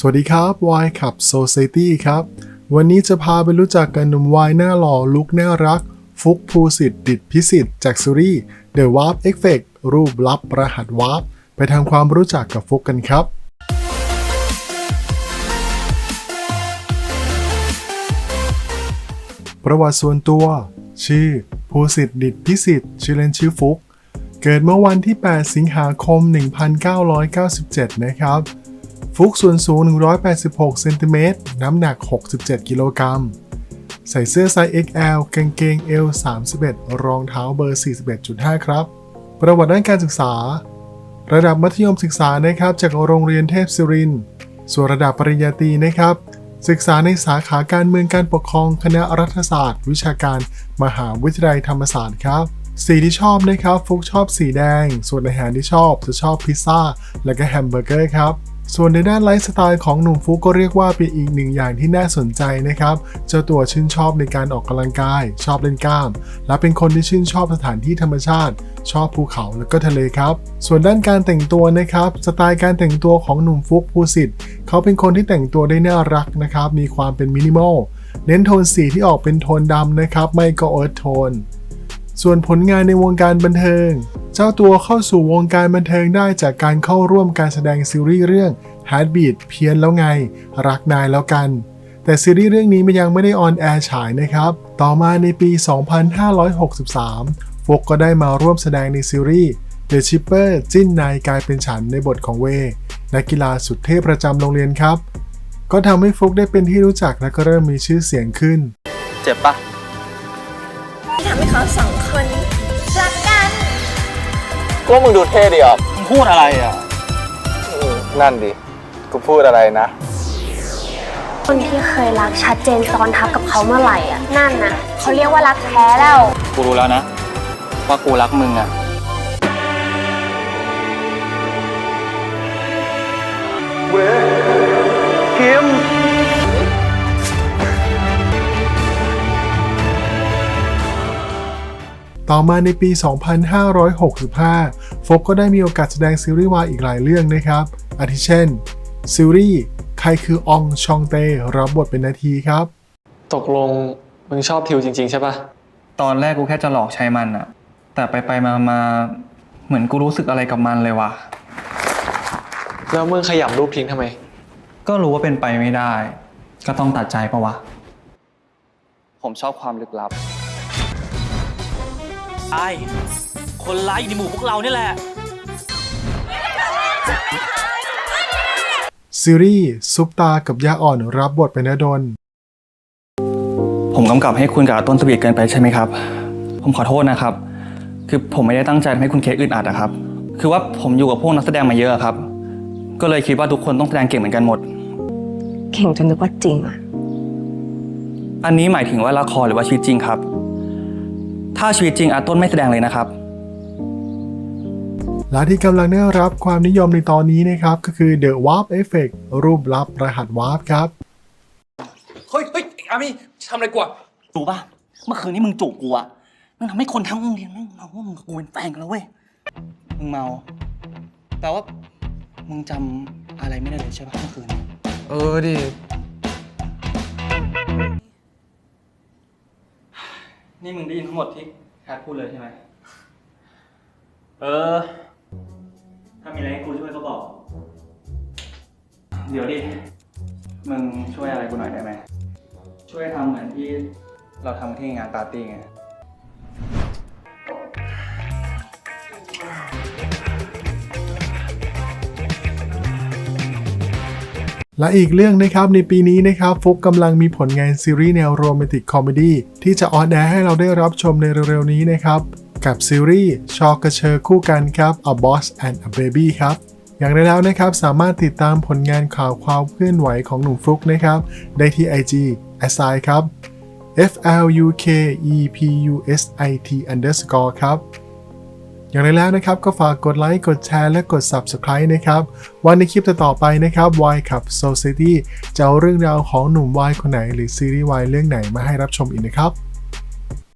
สวัสดีครับวายขับ Society ครับ วันนี้จะพาไปรู้จักกันหนุ่มวายหน้าหล่อลุกน่ารัก ฟุกภูสิทธิ์ดิดพิสิทธิ์จากซีรีส์ The Warp Effect รูปลับรหัสวาร์ปไปทำความรู้จักกับฟุกกันครับประวัติส่วนตัว ชื่อ ภูสิทธิ์ดิดพิสิทธิ์ชื่อเล่นชื่อฟุก เกิดเมื่อวันที่ 8 สิงหาคม 1997 นะครับ ฟุกส่วนสูง 186 เซนติเมตร น้ำหนัก 67 กิโลกรัม ใส่เสื้อไซส์ XL กางเกง L 31 รองเท้าเบอร์ 41.5 ครับ ประวัติด้านการศึกษา ระดับมัธยมศึกษานะครับ จากโรงเรียนเทพศิรินทร์ส่วนระดับปริญญาตรีนะครับ ศึกษาในสาขาการเมืองการปกครองคณะรัฐศาสตร์ วิชาการมหาวิทยาลัยธรรมศาสตร์ครับสีที่ชอบนะครับ ฟุกชอบสีแดง ส่วนอาหารที่ชอบจะชอบพิซซ่า และก็แฮมเบอร์เกอร์ครับ ส่วนในด้านไลฟ์สไตล์ของหนุ่มฟุกก็เรียกว่าเป็นอีกหนึ่งอย่างที่น่าสนใจนะครับ เจ้าตัวชื่นชอบในการออกกำลังกาย ชอบเล่นกล้าม และเป็นคนที่ชื่นชอบสถานที่ธรรมชาติ ชอบภูเขาและก็ทะเลครับ ส่วนด้านการแต่งตัวนะครับ สไตล์การแต่งตัวของหนุ่มฟุกภูสิทธิ์เขาเป็นคนที่แต่งตัวได้น่ารักนะครับ มีความเป็นมินิมอล เน้นโทนสีที่ออกเป็นโทนดำนะครับ ไม่ก็เอิร์ธโทน ส่วนผลงานในวงการบันเทิง เจ้าตัวเข้าสู่วงการบันเทิงได้จากการเข้าร่วมการแสดงซีรีส์เรื่อง Heartbeat เพี้ยนแล้วไง รักนายแล้วกัน แต่ซีรีส์เรื่องนี้มันยังไม่ได้ออนแอร์ฉายนะครับ ต่อมาในปี 2563 ฟกก็ได้มาร่วมแสดงในซีรีส์ The Shipper จิ้นนายกลายเป็นฉันในบทของเว นักกีฬาสุดเทพประจำโรงเรียนครับ ก็ทำให้ฟกได้เป็นที่รู้จักและก็เริ่มมีชื่อเสียงขึ้น เจ็บปะที่ทำให้เขาสองคนรัก กันก็มึงดูเท่ดีอะมึงพูดอะไรอะ นั่นดิ กูพูดอะไรนะ คนที่เคยรักชัดเจนซ้อนทับกับเขาเมื่อไหร่อะ นั่นน่ะเขาเรียกว่ารักแท้แล้ว กูรู้แล้วนะ ว่ากูรักมึงอะ ต่อมาในปี 2565ฟกก็ได้มีโอกาสแสดงซีรีส์วายอีกหลายเรื่องนะครับ อาทิเช่น ซีรีส์ใครคืออองชองเต้รับบทเป็นนาทีครับ ตกลงมึงชอบทิวจริง ๆ ใช่ปะตอนแรกกูแค่จะหลอกใช้มันอะแต่ไปไปมามาเหมือนกูรู้สึกอะไรกับมันเลยว่ะ แล้วมึงขยับรูปทิ้งทำไม ก็รู้ว่าเป็นไปไม่ได้ ก็ต้องตัดใจปะวะ ผมชอบความลึกลับ ไอ้คนร้ายอยู่ในหมู่พวกเราเนี่ยแหละ ซีรีส์ซุปตากับยาอ่อนรับบทเป็นนดล ผมกำกับให้คุณกับต้นสวีทเกินไปใช่ไหมครับ ผมขอโทษนะครับ คือผมไม่ได้ตั้งใจทำให้คุณเคสอึดอัดอะครับ คือว่าผมอยู่กับพวกนักแสดงมาเยอะครับ ก็เลยคิดว่าทุกคนต้องแสดงเก่งเหมือนกันหมดเก่งจนนึกว่าจริงอะอันนี้หมายถึงว่าละครหรือว่าชีวิตจริงครับ ถ้าชีวิตจริงอาต้นไม่แสดงเลยนะครับและที่กำลังได้รับความนิยมในตอนนี้นะครับ ก็คือ The Warp Effect รูปลับรหัสวาร์ปครับ เฮ้ยเฮ้ยอามี่ทำอะไรกว่ารู้ป่ะ เมื่อคืนนี้มึงจูบกูอะมันทำให้คนทั้งโรงเรียนแม่งเมาว่ามึงกับกูเป็นแฟนกันแล้วเว้ย มึงเมาแต่ว่า มึงจำอะไรไม่ได้เลยใช่ปะเมื่อคืน เออดิ นี่มึงได้ยินทั้งหมดที่แคทพูดเลยใช่ไหม เออ ถ้ามีอะไรให้กูช่วยก็บอก เดี๋ยวดิ มึงช่วยอะไรกูหน่อยได้ไหม ช่วยทำเหมือนที่เราทำที่งานปาร์ตี้ไง และอีกเรื่องนะครับในปีนี้นะครับฟุกกำลังมีผลงานซีรีส์แนวโรแมนติกคอมเมดี้ที่จะออนแอร์ให้เราได้รับชมในเร็วๆนี้นะครับ กับซีรีส์ชอกระเชอคู่กันครับ A Boss and a Baby ครับอย่างไรแล้วนะครับสามารถติดตามผลงานข่าวความเคลื่อนไหวของหนุ่มฟลุกนะครับ ได้ที่ IG a s i ครับ F L U K E P U S I T underscore ครับ อย่างไรแล้วนะครับก็ฝากกดไลค์กดแชร์และกด Subscribe นะครับ วันในคลิปต่อไปนะครับ Y ขับ Society จะเอาเรื่องราวของหนุ่ม Y คนไหน หรือซีรีส์ Y เรื่องไหนมาให้รับชมอีกนะครับ